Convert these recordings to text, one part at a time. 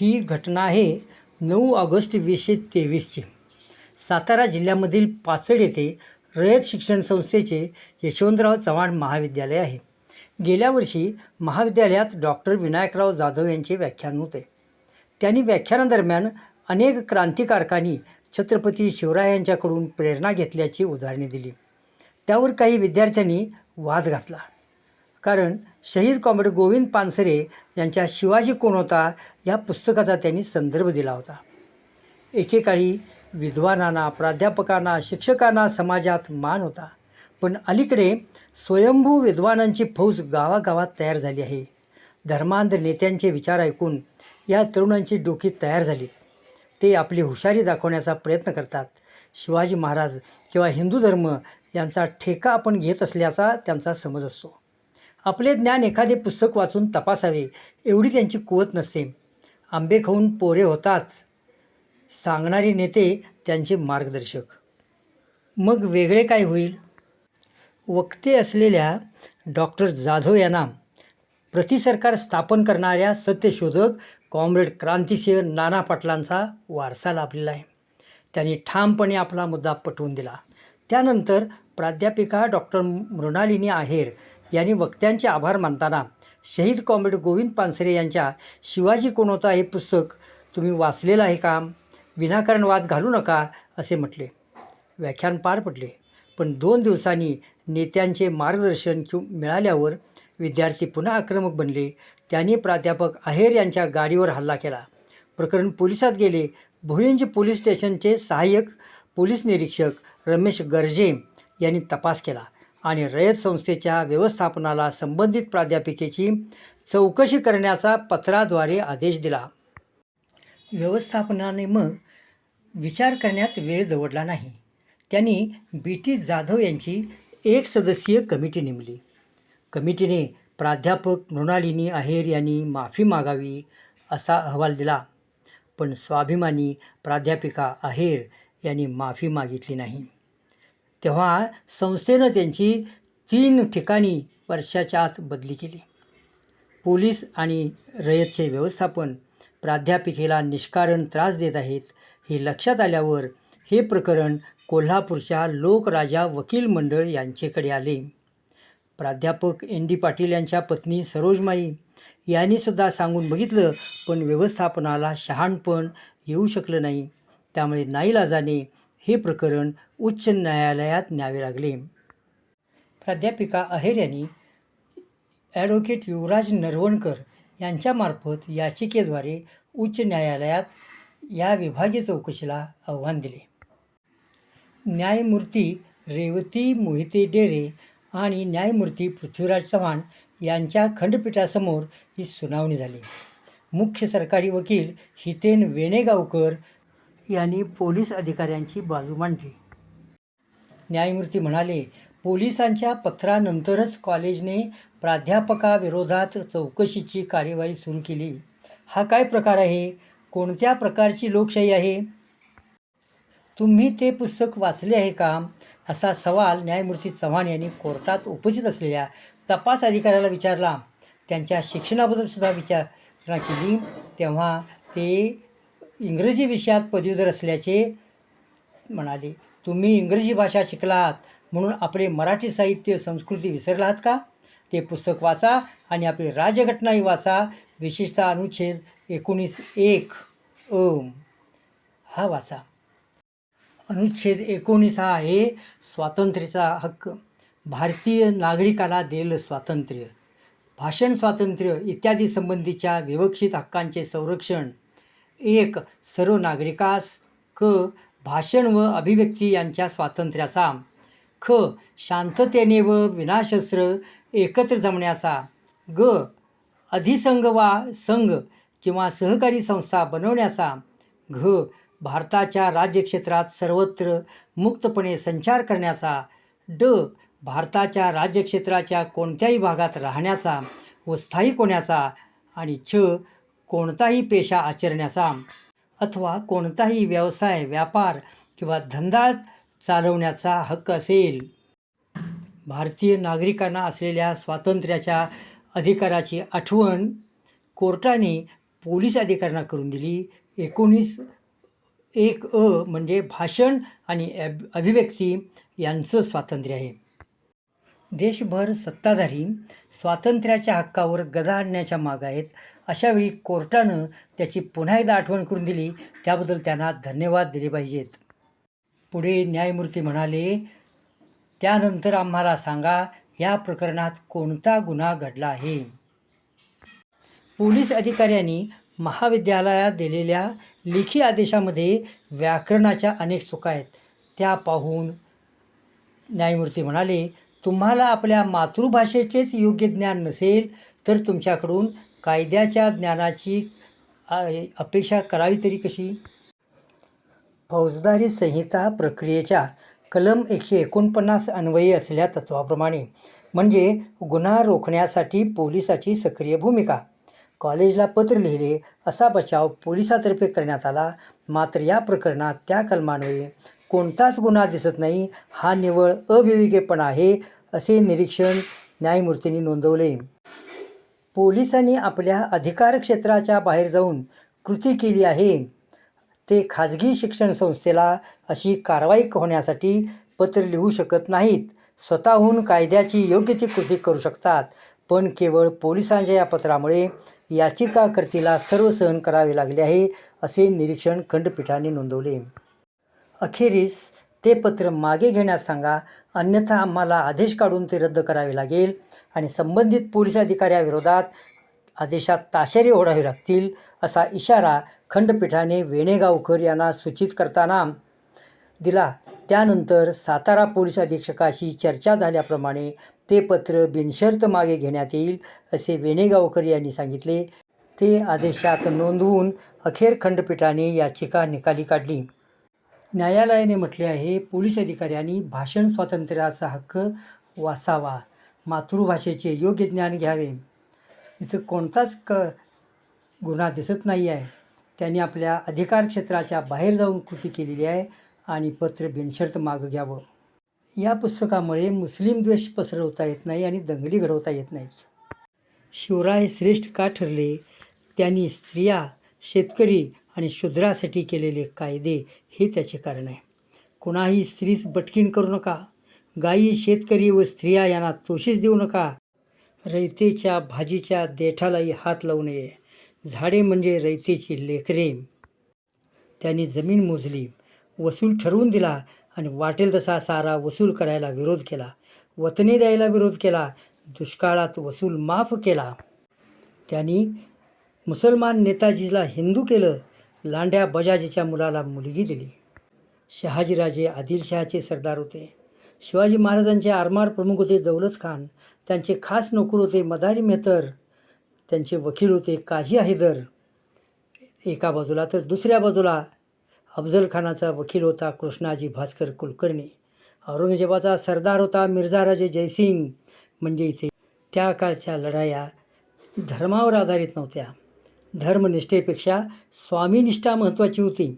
ही घटना आहे नऊ ऑगस्ट वीसशे तेवीसची. सातारा जिल्ह्यामधील पाचड येथे रयत शिक्षण संस्थेचे यशवंतराव चव्हाण महाविद्यालय आहे. गेल्या वर्षी महाविद्यालयात डॉक्टर विनायकराव जाधव यांचे व्याख्यान होते. त्यांनी व्याख्यानादरम्यान अनेक क्रांतिकारकांनी छत्रपती शिवरायांच्याकडून प्रेरणा घेतल्याची उदाहरणे दिली. त्यावर काही विद्यार्थ्यांनी वाद घातला. कारण शहीद कॉम्रेड गोविंद पानसरे यांच्या शिवाजी कोण होता या पुस्तकाचा त्यांनी संदर्भ दिला होता. एकेकाळी विद्वानांना प्राध्यापकांना शिक्षकांना समाजात मान होता. पण अलीकडे स्वयंभू विद्वानांची फौज गावागावात तयार झाली आहे. धर्मांध नेत्यांचे विचार ऐकून या तरुणांची डोकी तयार झाली. ते आपली हुशारी दाखवण्याचा प्रयत्न करतात. शिवाजी महाराज किंवा हिंदू धर्म यांचा ठेका आपण घेत असल्याचा त्यांचा समज असतो. आपले ज्ञान एखादे पुस्तक वाचून तपासावे एवढी त्यांची कुवत नसते. आंबे खाऊन पोरे होतात सांगणारे नेते त्यांचे मार्गदर्शक. मग वेगळे काय होईल? वक्ते असलेल्या डॉक्टर जाधव यांना प्रतिसरकार स्थापन करणाऱ्या सत्यशोधक कॉम्रेड क्रांतिसिंह नाना पाटलांचा वारसा लाभलेला आहे. त्यांनी ठामपणे आपला मुद्दा पटवून दिला. त्यानंतर प्राध्यापिका डॉक्टर मृणालिनी आहेर यांनी वक्त्यांचे आभार मानताना शहीद कॉम्रेड गोविंद पानसरे यांच्या शिवाजी कोण होता हे पुस्तक तुम्ही वाचलेलं आहे का? विनाकारण वाद घालू नका असे म्हटले. व्याख्यान पार पडले. पण दोन दिवसांनी नेत्यांचे मार्गदर्शन किंवा मिळाल्यावर विद्यार्थी पुन्हा आक्रमक बनले. त्यांनी प्राध्यापक आहेर यांच्या गाडीवर हल्ला केला. प्रकरण पोलिसात गेले. भुईंज पोलीस स्टेशनचे सहाय्यक पोलीस निरीक्षक रमेश गर्जे यांनी तपास केला. आणि रयत संस्थेच्या व्यवस्थापनाला संबंधित प्राध्यापिकेची चौकशी करण्याचा पत्राद्वारे आदेश दिला. व्यवस्थापनाने मग विचार करण्यात वेळ दवडला नाही. त्यांनी बी टी जाधव यांची एक सदस्यीय कमिटी नेमली. कमिटीने प्राध्यापक मृणालिनी आहेर यांनी माफी मागावी असा अहवाल दिला. पण स्वाभिमानी प्राध्यापिका आहेर यांनी माफी मागितली नाही. तेव्हा संस्थेनं त्यांची तीन ठिकाणी वर्षाच्या आत बदली केली. पोलीस आणि रयतचे व्यवस्थापन प्राध्यापिकेला निष्कारण त्रास देत आहेत हे लक्षात आल्यावर हे प्रकरण कोल्हापूरच्या लोकराजा वकील मंडळ यांचेकडे आले. प्राध्यापक एन डी पाटील यांच्या पत्नी सरोजमाई यांनीसुद्धा सांगून बघितलं पण व्यवस्थापनाला शहाणपण येऊ शकलं नाही. त्यामुळे नाईलाजाने हे प्रकरण उच्च न्यायालयात न्यावे लागले. प्राध्यापिका अहेर यांनी ॲडव्होकेट युवराज नरवणकर यांच्यामार्फत याचिकेद्वारे उच्च न्यायालयात या विभागीय चौकशीला आव्हान दिले. न्यायमूर्ती रेवती मोहिते डेरे आणि न्यायमूर्ती पृथ्वीराज चव्हाण यांच्या खंडपीठासमोर ही सुनावणी झाली. मुख्य सरकारी वकील हितेन वेणेगावकर यांनी पोलीस अधिकाऱ्यांची बाजू मांडली. न्यायमूर्ती म्हणाले पोलिसांच्या पत्रानंतरच कॉलेजने प्राध्यापकाविरोधात चौकशीची कार्यवाही सुरू केली. हा काय प्रकार आहे? कोणत्या प्रकारची लोकशाही आहे? तुम्ही ते पुस्तक वाचले आहे का? असा सवाल न्यायमूर्ती चव्हाण यांनी कोर्टात उपस्थित असलेल्या तपास अधिकाऱ्याला विचारला. त्यांच्या शिक्षणाबद्दल सुद्धा विचारणा केली तेव्हा ते इंग्रजी विषयात पदवीधर असल्याचे म्हणाले तुम्ही इंग्रजी भाषा शिकलात म्हणून आपले मराठी साहित्य संस्कृती विसरलात का? ते पुस्तक वाचा आणि आपली राजघटनाही वाचा. विशेषतः अनुच्छेद एकोणीस एक. ओम. हा वाचा. अनुच्छेद एकोणीस हा आहे स्वातंत्र्याचा हक्क. भारतीय नागरिकाला दिलेलं स्वातंत्र्य. भाषण स्वातंत्र्य इत्यादी संबंधीच्या विवक्षित हक्कांचे संरक्षण एक सर्व नागरिकास क भाषण व अभिव्यक्ती यांच्या स्वातंत्र्याचा. ख शांततेने व विनाशस्त्र एकत्र जमण्याचा. ग अधिसंघ वा संघ किंवा सहकारी संस्था बनवण्याचा. घ भारताच्या राज्यक्षेत्रात सर्वत्र मुक्तपणे संचार करण्याचा. ड भारताच्या राज्यक्षेत्राच्या कोणत्याही भागात राहण्याचा व स्थायिक होण्याचा. आणि छ कोणताही पेशा आचरण्याचा अथवा कोणताही व्यवसाय व्यापार किंवा धंदा चालवण्याचा हक्क असेल. भारतीय नागरिकांना असलेल्या स्वातंत्र्याच्या अधिकाराची आठवण कोर्टाने पोलीस अधिकाऱ्यांना करून दिली. एकोणीस एक अ म्हणजे भाषण आणि अभ अभिव्यक्ती यांचं स्वातंत्र्य आहे. देशभर सत्ताधारी स्वातंत्र्याच्या हक्कावर गदा आणण्याच्या माग आहेत. अशावेळी कोर्टानं त्याची पुन्हा एकदा आठवण करून दिली. त्याबद्दल त्यांना धन्यवाद दिले पाहिजेत. पुढे न्यायमूर्ती म्हणाले त्यानंतर आम्हाला सांगा या प्रकरणात कोणता गुन्हा घडला आहे? पोलीस अधिकाऱ्यांनी महाविद्यालयात दिलेल्या लेखी आदेशामध्ये व्याकरणाच्या अनेक चुका आहेत. त्या पाहून न्यायमूर्ती म्हणाले तुम्हाला आपल्या मातृभाषेचेच योग्य ज्ञान नसेल तर तुमच्याकडून कायद्याच्या ज्ञानाची अपेक्षा करावी तरी कशी? फौजदारी संहिता प्रक्रियेच्या कलम एकशे एकोणपन्नास अन्वयी असलेल्या तत्वाप्रमाणे म्हणजे गुन्हा रोखण्यासाठी पोलिसाची सक्रिय भूमिका. कॉलेजला पत्र लिहिले असा बचाव पोलिसातर्फे करण्यात आला मात्र या प्रकरणात त्या कलमान्वये कोणताच गुन्हा दिसत नाही हा निवळ अविवेकेपणा आहे असे निरीक्षण न्यायमूर्तींनी नोंदवले. पोलिसांनी आपल्या अधिकार क्षेत्राच्या बाहेर जाऊन कृती केली आहे. ते खाजगी शिक्षण संस्थेला अशी कारवाई होण्यासाठी पत्र लिहू शकत नाहीत. स्वतःहून कायद्याची योग्य ती कृती करू शकतात पण केवळ पोलिसांच्या या पत्रामुळे याचिकाकर्तीला सर्व सहन करावे लागले आहे असे निरीक्षण खंडपीठाने नोंदवले. अखेरीस ते पत्र मागे घेण्यास सांगा अन्यथा आम्हाला आदेश काढून ते रद्द करावे लागेल. आणि संबंधित पोलीस अधिकाऱ्याविरोधात आदेशात ताशेरे ओढावे लागतील असा इशारा खंडपीठाने वेणेगावकर यांना सूचित करताना दिला. त्यानंतर सातारा पोलीस अधीक्षकाशी चर्चा झाल्याप्रमाणे ते पत्र बिनशर्त मागे घेण्यात येईल असे वेणेगावकर यांनी सांगितले. ते आदेशात नोंदवून अखेर खंडपीठाने याचिका निकाली काढली. न्यायालयाने म्हटले आहे पोलीस अधिकाऱ्यांनी भाषण स्वातंत्र्याचा हक्क वाचावा. मातृभाषेचे योग्य ज्ञान घ्यावे. इथं कोणताच क गुन्हा दिसत नाही आहे त्यांनी आपल्या अधिकार क्षेत्राच्या बाहेर जाऊन कृती केलेली आहे आणि पत्र बिनशर्त मागं घ्यावं. या पुस्तकामुळे मुस्लिम द्वेष पसरवता येत नाही आणि दंगली घडवता येत नाहीत. शिवराय श्रेष्ठ का ठरले? त्यांनी स्त्रिया शेतकरी आणि शूद्रासाठी केलेले कायदे हे त्याचे कारण आहे. कुणाही स्त्रीस बटकीण करू नका. गायी शेतकरी व स्त्रिया यांना तोशीच देऊ नका. रयतेच्या भाजीच्या देठालाही हात लावू नये. झाडे म्हणजे रयतेची लेकरे. त्यांनी जमीन मोजली वसूल ठरवून दिला आणि वाटेल तसा सारा वसूल करायला विरोध केला. वतने द्यायला विरोध केला. दुष्काळात वसूल माफ केला. त्यांनी मुसलमान नेताजीला हिंदू केलं. लांड्या बजाजीच्या मुलाला मुलगी दिली. शहाजीराजे आदिलशहाचे सरदार होते. शिवाजी महाराजांचे आरमार प्रमुख होते दौलत खान. त्यांचे खास नोकर होते मदारी मेहतर. त्यांचे वकील होते काझी हैदर. एका बाजूला तर दुसऱ्या बाजूला अफजल खानाचा वकील होता कृष्णाजी भास्कर कुलकर्णी. औरंगजेबाचा सरदार होता मिर्झाराजे जयसिंग. म्हणजे इथे त्या काळच्या लढाया धर्मावर आधारित नव्हत्या. धर्मनिष्ठेपेक्षा स्वामीनिष्ठा महत्त्वाची होती.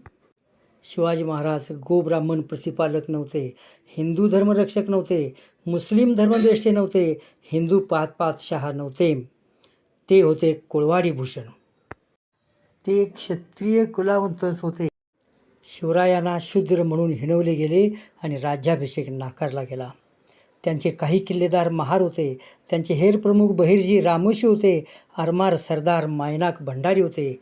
शिवाजी महाराज गोब्राह्मण प्रतिपालक नव्हते हिंदू धर्मरक्षक नव्हते मुस्लिम धर्मद्वेष्टे नव्हते हिंदू पाच पाच शहा नव्हते. ते होते कुळवाडी भूषण. ते क्षत्रिय कुलावंतच होते. शिवरायांना शूद्र म्हणून हिणवले गेले आणि राज्याभिषेक नाकारला गेला. त्यांचे काही किल्लेदार महार होते. त्यांचे हेर प्रमुख बहिर्जी रामोशी होते. आरमार सरदार मायनाक भंडारी होते.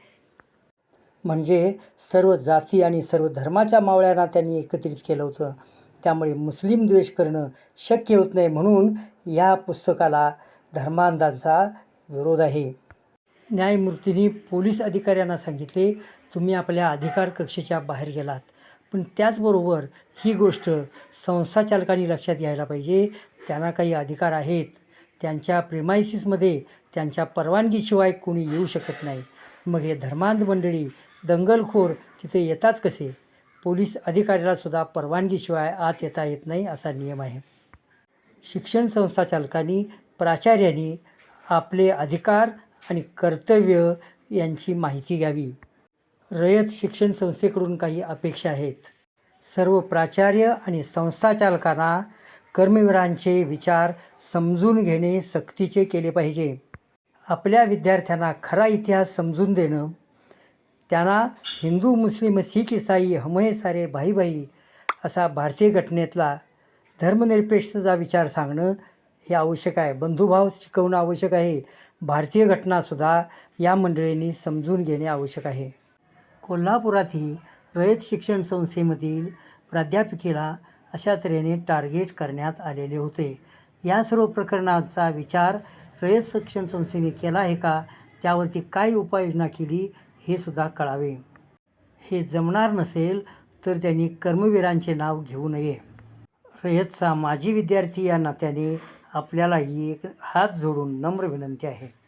म्हणजे सर्व जाती आणि सर्व धर्माच्या मावळ्यांना त्यांनी एकत्रित केलं होतं. त्यामुळे मुस्लिम द्वेष करणं शक्य होत नाही म्हणून या पुस्तकाला धर्मांधांचा विरोध आहे. न्यायमूर्तींनी पोलीस अधिकाऱ्यांना सांगितले तुम्ही आपल्या अधिकार कक्षेच्या बाहेर गेलात. पण त्याचबरोबर ही गोष्ट संस्थाचालकांनी लक्षात घ्यायला पाहिजे. त्यांना काही अधिकार आहेत. त्यांच्या प्रिमायसिसमध्ये त्यांच्या परवानगीशिवाय कोणी येऊ शकत नाही. मग हे धर्मांध मंडळी दंगलखोर तिथे येतात कसे? पोलीस अधिकाऱ्याला सुद्धा परवानगीशिवाय आत येता येत नाही असा नियम आहे. शिक्षण संस्था चालकांनी प्राचार्यांनी आपले अधिकार आणि कर्तव्य यांची माहिती घ्यावी. रयत शिक्षण संस्थेकडून काही अपेक्षा आहेत. सर्व प्राचार्य आणि संस्थाचालकांना कर्मवीरांचे विचार समजून घेणे सक्तीचे केले पाहिजे. आपल्या विद्यार्थ्यांना खरा इतिहास समजून देणं त्यांना हिंदू मुस्लिम शीख इसाई हमये सारे भाई भाई असा भारतीय घटनेतला धर्मनिरपेक्षतेचा विचार सांगणं हे आवश्यक आहे. बंधुभाव शिकवणं आवश्यक आहे. भारतीय घटनासुद्धा या मंडळींनी समजून घेणे आवश्यक आहे. कोल्हापुरातही रयत शिक्षण संस्थेमधील प्राध्यापिकेला अशा तऱ्हेने टार्गेट करण्यात आलेले होते. या सर्व प्रकरणांचा विचार रयत शिक्षण संस्थेने केला आहे का? त्यावरती काय उपाययोजना केली? हे सुद्धा कळावे. हे जमणार नसेल तर त्यांनी कर्मवीरांचे नाव घेऊ नये. रयतचा माजी विद्यार्थी या नात्याने आपल्याला ही एक हात जोडून नम्र विनंती आहे.